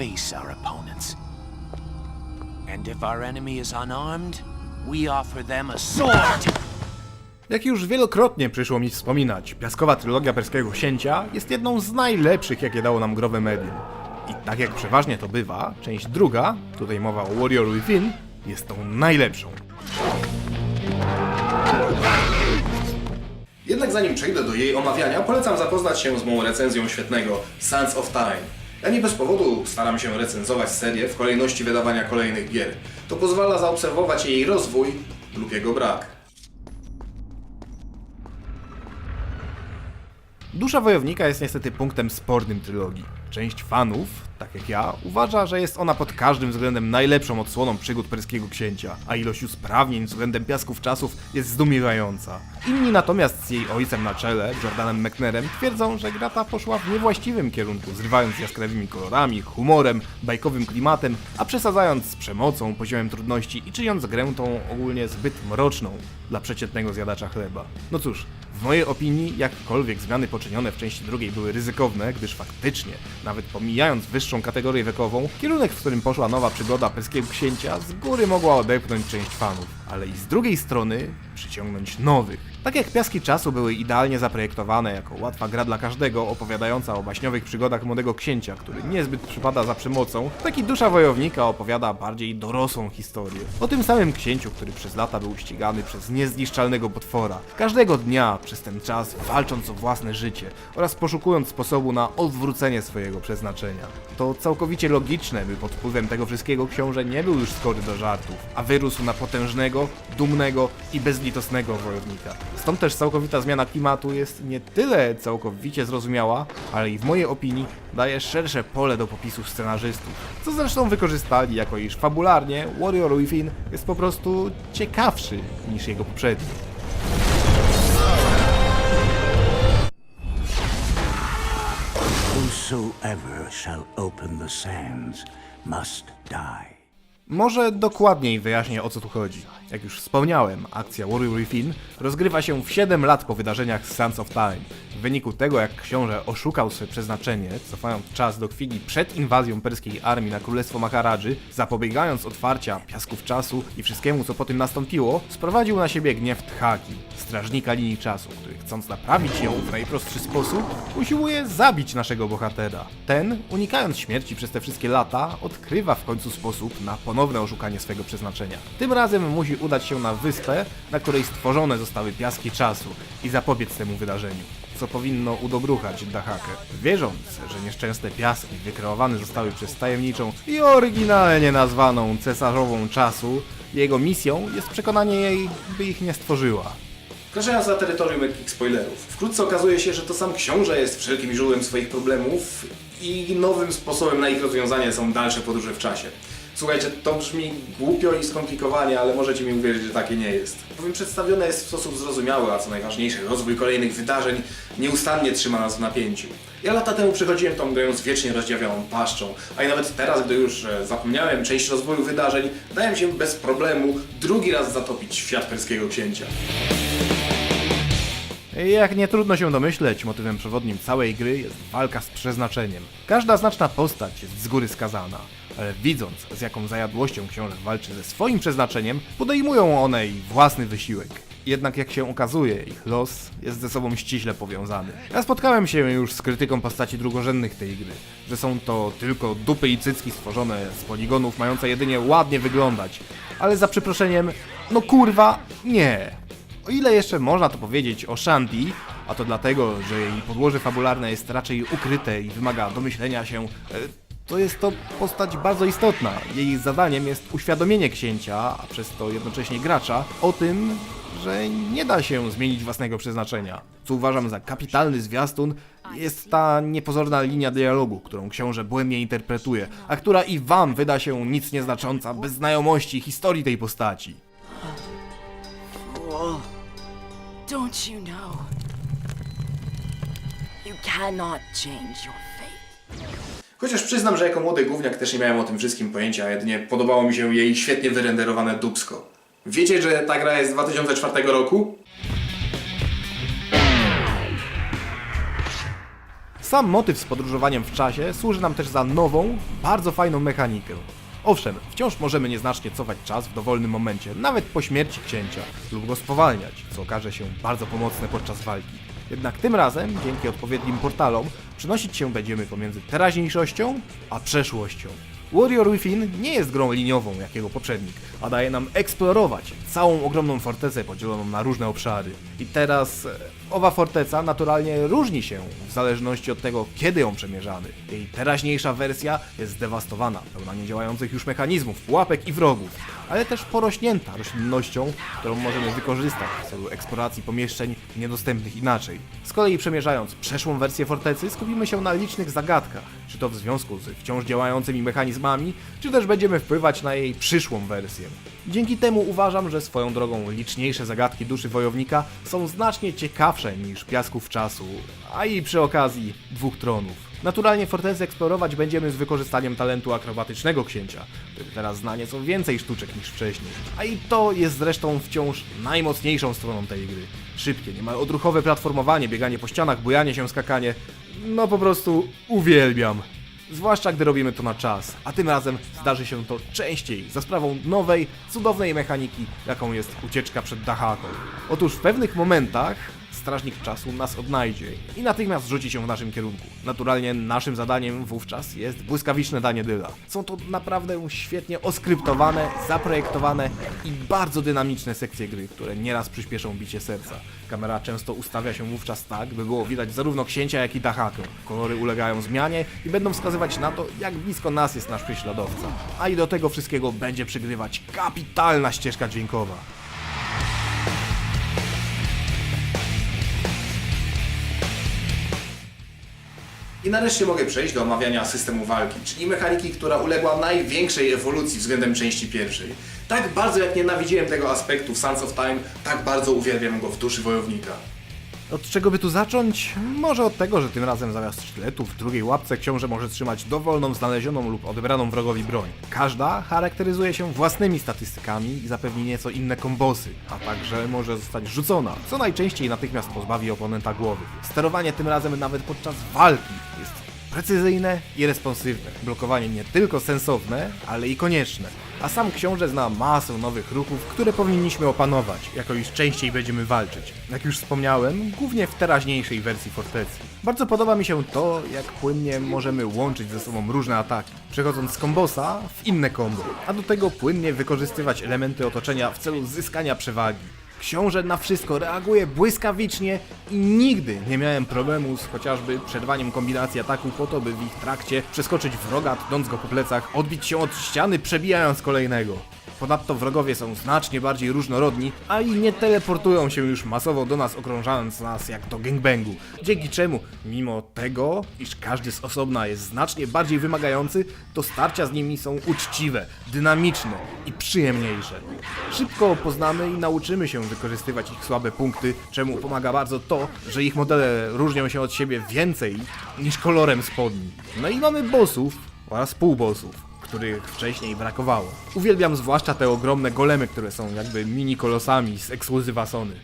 face our opponents. And if our enemy is unarmed, we offer them a sword! Jak już wielokrotnie przyszło mi wspominać, piaskowa trylogia perskiego księcia jest jedną z najlepszych, jakie dało nam growe medium. I tak jak przeważnie to bywa, część druga, tutaj mowa o Warrior Within, jest tą najlepszą. Jednak zanim przejdę do jej omawiania, polecam zapoznać się z moją recenzją świetnego Sands of Time. Ja nie bez powodu staram się recenzować serię w kolejności wydawania kolejnych gier. To pozwala zaobserwować jej rozwój lub jego brak. Dusza Wojownika jest niestety punktem spornym trylogii. Część fanów, tak jak ja, uważa, że jest ona pod każdym względem najlepszą odsłoną przygód perskiego księcia, a ilość usprawnień względem piasków czasów jest zdumiewająca. Inni natomiast z jej ojcem na czele, Jordanem McNairem, twierdzą, że gra ta poszła w niewłaściwym kierunku, zrywając jaskrawymi kolorami, humorem, bajkowym klimatem, a przesadzając z przemocą, poziomem trudności i czyniąc grę tą ogólnie zbyt mroczną dla przeciętnego zjadacza chleba. No cóż, w mojej opinii, jakkolwiek zmiany poczynione w części drugiej były ryzykowne, gdyż faktycznie, nawet pomijając wyższą kategorię wiekową, kierunek, w którym poszła nowa przygoda perskiego księcia, z góry mogła odepchnąć część fanów, ale i z drugiej strony przyciągnąć nowych. Tak jak Piaski Czasu były idealnie zaprojektowane jako łatwa gra dla każdego, opowiadająca o baśniowych przygodach młodego księcia, który niezbyt przypada za przemocą, tak i Dusza Wojownika opowiada bardziej dorosłą historię. O tym samym księciu, który przez lata był ścigany przez niezniszczalnego potwora. Każdego dnia przez ten czas walcząc o własne życie oraz poszukując sposobu na odwrócenie swojego przeznaczenia. To całkowicie logiczne, by pod wpływem tego wszystkiego książę nie był już skory do żartów, a wyrósł na potężnego, dumnego i bezlitosnego wojownika. Stąd też całkowita zmiana klimatu jest nie tyle całkowicie zrozumiała, ale i w mojej opinii daje szersze pole do popisów scenarzystów, co zresztą wykorzystali, jako iż fabularnie Warrior Within jest po prostu ciekawszy niż jego poprzedni. Whosoever shall open the sands must die. Może dokładniej wyjaśnię o co tu chodzi. Jak już wspomniałem, akcja Warrior Within rozgrywa się w 7 lat po wydarzeniach z Sands of Time. W wyniku tego, jak książę oszukał swe przeznaczenie, cofając czas do chwili przed inwazją perskiej armii na królestwo Maharadży, zapobiegając otwarcia piasków czasu i wszystkiemu, co po tym nastąpiło, sprowadził na siebie gniew Thaki, strażnika linii czasu, który chcąc naprawić ją w najprostszy sposób, usiłuje zabić naszego bohatera. Ten, unikając śmierci przez te wszystkie lata, odkrywa w końcu sposób na ponowne oszukanie swego przeznaczenia. Tym razem musi udać się na wyspę, na której stworzone zostały piaski czasu i zapobiec temu wydarzeniu co powinno udobruchać Dahakę. Wierząc, że nieszczęsne piaski wykreowane zostały przez tajemniczą i oryginalnie nazwaną cesarzową czasu, jego misją jest przekonanie jej, by ich nie stworzyła. Wkraczając na terytorium lekkich spoilerów, wkrótce okazuje się, że to sam książę jest wszelkim źródłem swoich problemów i nowym sposobem na ich rozwiązanie są dalsze podróże w czasie. Słuchajcie, to brzmi głupio i skomplikowanie, ale możecie mi uwierzyć, że takie nie jest. Bowiem przedstawione jest w sposób zrozumiały, a co najważniejsze, rozwój kolejnych wydarzeń nieustannie trzyma nas w napięciu. Ja lata temu przechodziłem tą grę z wiecznie rozdziawioną paszczą, a i nawet teraz, gdy już e, zapomniałem część rozwoju wydarzeń, dałem się bez problemu drugi raz zatopić świat perskiego księcia. Jak nie trudno się domyśleć, motywem przewodnim całej gry jest walka z przeznaczeniem. Każda znaczna postać jest z góry skazana, ale widząc z jaką zajadłością książę walczy ze swoim przeznaczeniem, podejmują one i własny wysiłek. Jednak jak się okazuje, ich los jest ze sobą ściśle powiązany. Ja spotkałem się już z krytyką postaci drugorzędnych tej gry, że są to tylko dupy i cycki stworzone z poligonów mające jedynie ładnie wyglądać, ale za przeproszeniem, no kurwa, nie. O ile jeszcze można to powiedzieć o Shanti, a to dlatego, że jej podłoże fabularne jest raczej ukryte i wymaga domyślenia się, e, to jest to postać bardzo istotna. Jej zadaniem jest uświadomienie księcia, a przez to jednocześnie gracza, o tym, że nie da się zmienić własnego przeznaczenia. Co uważam za kapitalny zwiastun, jest ta niepozorna linia dialogu, którą książę błędnie interpretuje, a która i wam wyda się nic nieznacząca bez znajomości historii tej postaci. Don't you know? You cannot change your. Chociaż przyznam, że jako młody gówniak też nie miałem o tym wszystkim pojęcia, jedynie podobało mi się jej świetnie wyrenderowane dubsko. Wiecie, że ta gra jest z 2004 roku? Sam motyw z podróżowaniem w czasie służy nam też za nową, bardzo fajną mechanikę. Owszem, wciąż możemy nieznacznie cofać czas w dowolnym momencie, nawet po śmierci księcia, lub go spowalniać, co okaże się bardzo pomocne podczas walki. Jednak tym razem, dzięki odpowiednim portalom, przenosić się będziemy pomiędzy teraźniejszością a przeszłością. Warrior Within nie jest grą liniową jak jego poprzednik, a daje nam eksplorować całą ogromną fortecę podzieloną na różne obszary. I teraz e, owa forteca naturalnie różni się w zależności od tego, kiedy ją przemierzamy. Jej teraźniejsza wersja jest zdewastowana, pełna niedziałających już mechanizmów, pułapek i wrogów, ale też porośnięta roślinnością, którą możemy wykorzystać w celu eksploracji pomieszczeń niedostępnych inaczej. Z kolei przemierzając przeszłą wersję fortecy, skupimy się na licznych zagadkach, czy to w związku z wciąż działającymi mechanizmami, czy też będziemy wpływać na jej przyszłą wersję. Dzięki temu uważam, że swoją drogą liczniejsze zagadki duszy wojownika są znacznie ciekawsze niż piasków czasu, a i przy okazji dwóch tronów. Naturalnie fortecę eksplorować będziemy z wykorzystaniem talentu akrobatycznego księcia, który teraz zna nieco więcej sztuczek niż wcześniej. A i to jest zresztą wciąż najmocniejszą stroną tej gry. Szybkie, niemal odruchowe platformowanie, bieganie po ścianach, bujanie się, skakanie. No po prostu uwielbiam. Zwłaszcza gdy robimy to na czas, a tym razem zdarzy się to częściej za sprawą nowej, cudownej mechaniki, jaką jest ucieczka przed dachaką. Otóż w pewnych momentach strażnik czasu nas odnajdzie i natychmiast rzuci się w naszym kierunku. Naturalnie naszym zadaniem wówczas jest błyskawiczne danie dyla. Są to naprawdę świetnie oskryptowane, zaprojektowane i bardzo dynamiczne sekcje gry, które nieraz przyspieszą bicie serca. Kamera często ustawia się wówczas tak, by było widać zarówno księcia, jak i dachakę. Kolory ulegają zmianie i będą wskazywać na to, jak blisko nas jest nasz prześladowca. A i do tego wszystkiego będzie przygrywać kapitalna ścieżka dźwiękowa. I nareszcie mogę przejść do omawiania systemu walki, czyli mechaniki, która uległa największej ewolucji względem części pierwszej. Tak bardzo jak nienawidziłem tego aspektu w Sons of Time, tak bardzo uwielbiam go w duszy wojownika. Od czego by tu zacząć? Może od tego, że tym razem zamiast sztyletu w drugiej łapce książę może trzymać dowolną znalezioną lub odebraną wrogowi broń. Każda charakteryzuje się własnymi statystykami i zapewni nieco inne kombosy, a także może zostać rzucona, co najczęściej natychmiast pozbawi oponenta głowy. Sterowanie tym razem nawet podczas walki jest precyzyjne i responsywne. Blokowanie nie tylko sensowne, ale i konieczne. A sam książę zna masę nowych ruchów, które powinniśmy opanować, jako iż częściej będziemy walczyć. Jak już wspomniałem, głównie w teraźniejszej wersji fortecy. Bardzo podoba mi się to, jak płynnie możemy łączyć ze sobą różne ataki, przechodząc z kombosa w inne kombo, a do tego płynnie wykorzystywać elementy otoczenia w celu zyskania przewagi. Książę na wszystko reaguje błyskawicznie i nigdy nie miałem problemu z chociażby przerwaniem kombinacji ataku po to, by w ich trakcie przeskoczyć wroga, tnąc go po plecach, odbić się od ściany, przebijając kolejnego. Ponadto wrogowie są znacznie bardziej różnorodni, a i nie teleportują się już masowo do nas, okrążając nas jak do gangbangu. Dzięki czemu, mimo tego, iż każdy z osobna jest znacznie bardziej wymagający, to starcia z nimi są uczciwe, dynamiczne i przyjemniejsze. Szybko poznamy i nauczymy się wykorzystywać ich słabe punkty, czemu pomaga bardzo to, że ich modele różnią się od siebie więcej niż kolorem spodni. No i mamy bossów oraz półbossów których wcześniej brakowało. Uwielbiam zwłaszcza te ogromne golemy, które są jakby mini kolosami z ekskluzywa Sony.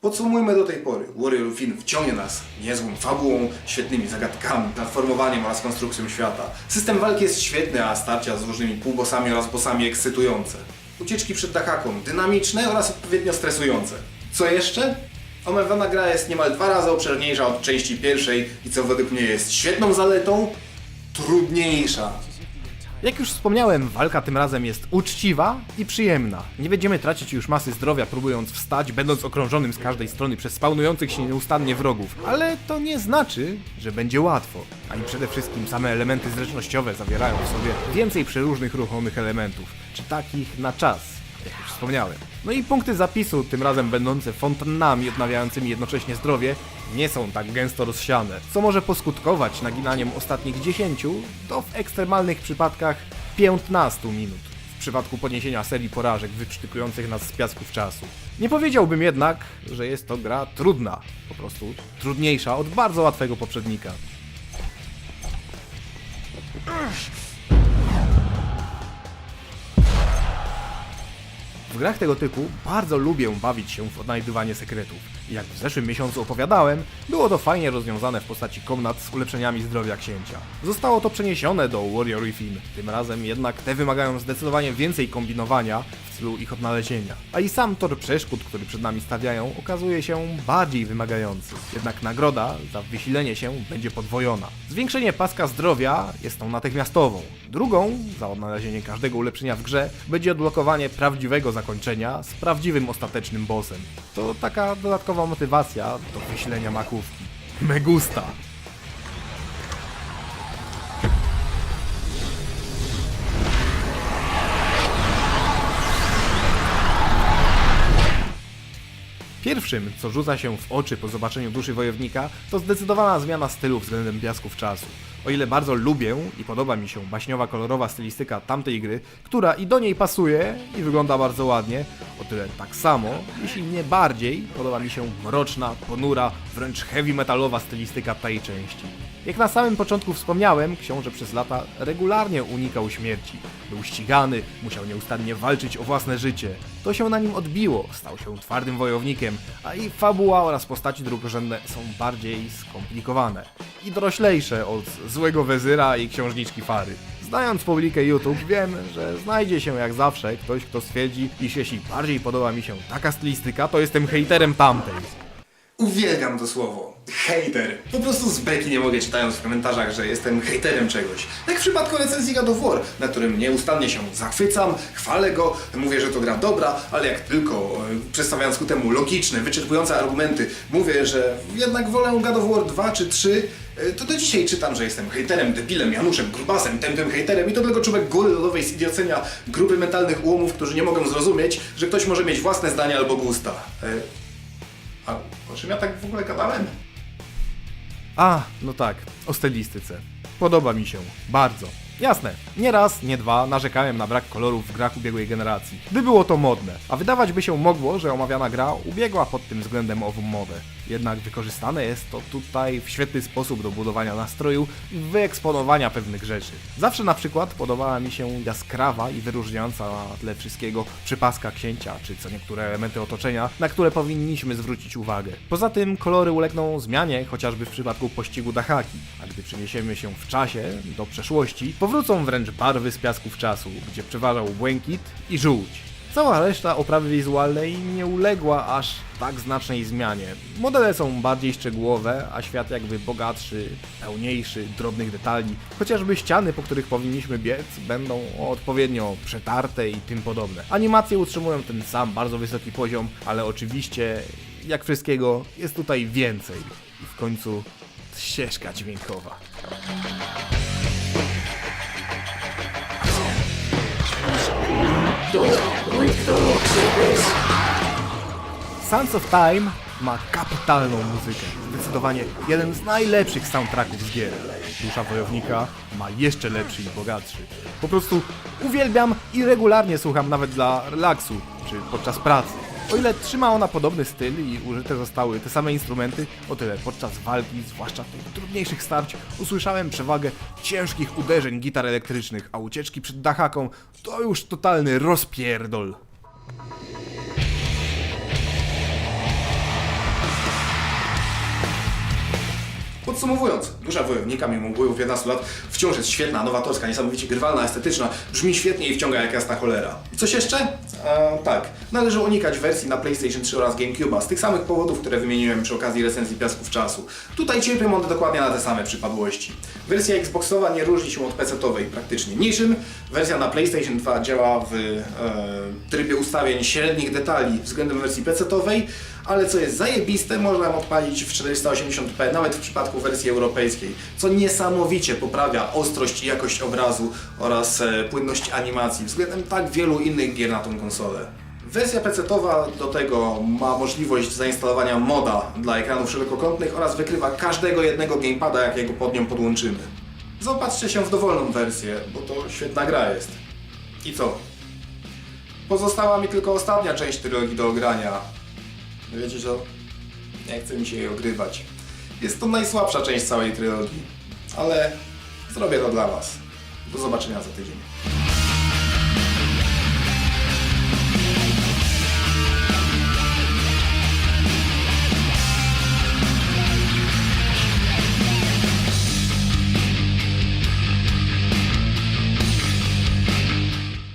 Podsumujmy do tej pory. Warrior Film wciągnie nas niezłą fabułą, świetnymi zagadkami, platformowaniem oraz konstrukcją świata. System walki jest świetny, a starcia z różnymi półbossami oraz bossami ekscytujące. Ucieczki przed dachaką dynamiczne oraz odpowiednio stresujące. Co jeszcze? Omawiana gra jest niemal dwa razy obszerniejsza od części pierwszej i co według mnie jest świetną zaletą, trudniejsza. Jak już wspomniałem, walka tym razem jest uczciwa i przyjemna. Nie będziemy tracić już masy zdrowia próbując wstać, będąc okrążonym z każdej strony przez spawnujących się nieustannie wrogów. Ale to nie znaczy, że będzie łatwo. A przede wszystkim same elementy zręcznościowe zawierają w sobie więcej przeróżnych ruchomych elementów, czy takich na czas, jak już wspomniałem. No i punkty zapisu, tym razem będące fontannami odnawiającymi jednocześnie zdrowie, nie są tak gęsto rozsiane, co może poskutkować naginaniem ostatnich 10 do w ekstremalnych przypadkach 15 minut. W przypadku poniesienia serii porażek wykrzykujących nas z piasków czasu. Nie powiedziałbym jednak, że jest to gra trudna, po prostu trudniejsza od bardzo łatwego poprzednika. W grach tego typu bardzo lubię bawić się w odnajdywanie sekretów. Jak w zeszłym miesiącu opowiadałem, było to fajnie rozwiązane w postaci komnat z ulepszeniami zdrowia księcia. Zostało to przeniesione do Warrior Within, tym razem jednak te wymagają zdecydowanie więcej kombinowania w celu ich odnalezienia. A i sam tor przeszkód, który przed nami stawiają, okazuje się bardziej wymagający. Jednak nagroda za wysilenie się będzie podwojona. Zwiększenie paska zdrowia jest tą natychmiastową. Drugą, za odnalezienie każdego ulepszenia w grze, będzie odblokowanie prawdziwego zakończenia z prawdziwym ostatecznym bossem. To taka dodatkowa motywacja do wysilenia makówki. Megusta! Pierwszym, co rzuca się w oczy po zobaczeniu duszy wojownika, to zdecydowana zmiana stylu względem piasków czasu. O ile bardzo lubię i podoba mi się baśniowa, kolorowa stylistyka tamtej gry, która i do niej pasuje i wygląda bardzo ładnie, o tyle tak samo, jeśli nie bardziej, podoba mi się mroczna, ponura, wręcz heavy metalowa stylistyka tej części. Jak na samym początku wspomniałem, książę przez lata regularnie unikał śmierci. Był ścigany, musiał nieustannie walczyć o własne życie. To się na nim odbiło, stał się twardym wojownikiem, a i fabuła oraz postaci drugorzędne są bardziej skomplikowane. I doroślejsze od złego wezyra i księżniczki Fary. Znając publikę YouTube, wiem, że znajdzie się jak zawsze ktoś, kto stwierdzi, iż jeśli bardziej podoba mi się taka stylistyka, to jestem hejterem tamtej. Uwielbiam to słowo. Hater. Po prostu z beki nie mogę czytając w komentarzach, że jestem hejterem czegoś. Jak w przypadku recenzji God of War, na którym nieustannie się zachwycam, chwalę go, mówię, że to gra dobra, ale jak tylko e, przedstawiając ku temu logiczne, wyczerpujące argumenty, mówię, że jednak wolę God of War 2 czy 3, e, to do dzisiaj czytam, że jestem hejterem, debilem, Januszem, grubasem, tępym hejterem i to tylko człowiek góry lodowej z idiocenia grupy mentalnych ułomów, którzy nie mogą zrozumieć, że ktoś może mieć własne zdanie albo gusta. E, o czym ja tak w ogóle gadałem? A, no tak, o stylistyce. Podoba mi się, bardzo. Jasne, nie raz, nie dwa narzekałem na brak kolorów w grach ubiegłej generacji, gdy było to modne, a wydawać by się mogło, że omawiana gra ubiegła pod tym względem ową modę. Jednak wykorzystane jest to tutaj w świetny sposób do budowania nastroju i wyeksponowania pewnych rzeczy. Zawsze na przykład podobała mi się jaskrawa i wyróżniająca na tle wszystkiego przypaska księcia, czy co niektóre elementy otoczenia, na które powinniśmy zwrócić uwagę. Poza tym kolory ulegną zmianie, chociażby w przypadku pościgu Dahaki, a gdy przeniesiemy się w czasie do przeszłości, powrócą wręcz barwy z piasków czasu, gdzie przeważał błękit i żółć. Cała reszta oprawy wizualnej nie uległa aż tak znacznej zmianie. Modele są bardziej szczegółowe, a świat jakby bogatszy, pełniejszy drobnych detali. Chociażby ściany, po których powinniśmy biec, będą odpowiednio przetarte i tym podobne. Animacje utrzymują ten sam bardzo wysoki poziom, ale oczywiście, jak wszystkiego, jest tutaj więcej. I w końcu ścieżka dźwiękowa. Sons of Time ma kapitalną muzykę. Zdecydowanie jeden z najlepszych soundtracków z gier. Dusza Wojownika ma jeszcze lepszy i bogatszy. Po prostu uwielbiam i regularnie słucham nawet dla relaksu czy podczas pracy. O ile trzyma ona podobny styl i użyte zostały te same instrumenty, o tyle podczas walki, zwłaszcza tych trudniejszych starć, usłyszałem przewagę ciężkich uderzeń gitar elektrycznych, a ucieczki przed dachaką to już totalny rozpierdol. Podsumowując, Dusza Wojownika mimo upływu 15 lat wciąż jest świetna, nowatorska, niesamowicie grywalna, estetyczna, brzmi świetnie i wciąga jak jasna cholera. I coś jeszcze? E, tak, należy unikać wersji na PlayStation 3 oraz GameCube'a z tych samych powodów, które wymieniłem przy okazji recenzji Piasków Czasu. Tutaj cierpią one dokładnie na te same przypadłości. Wersja Xboxowa nie różni się od PC-owej praktycznie niczym. Wersja na PlayStation 2 działa w e, trybie ustawień średnich detali względem wersji PC-owej, ale co jest zajebiste, można ją odpalić w 480p, nawet w przypadku wersji europejskiej, co niesamowicie poprawia ostrość i jakość obrazu oraz e, płynność animacji względem tak wielu innych gier na tą konsolę. Wersja PC-towa do tego ma możliwość zainstalowania moda dla ekranów szerokokątnych oraz wykrywa każdego jednego gamepada, jakiego pod nią podłączymy. Zaopatrzcie się w dowolną wersję, bo to świetna gra jest. I co? Pozostała mi tylko ostatnia część trylogii do ogrania. Wiecie co? Nie chce mi się jej ogrywać. Jest to najsłabsza część całej trylogii, ale zrobię to dla Was. Do zobaczenia za tydzień.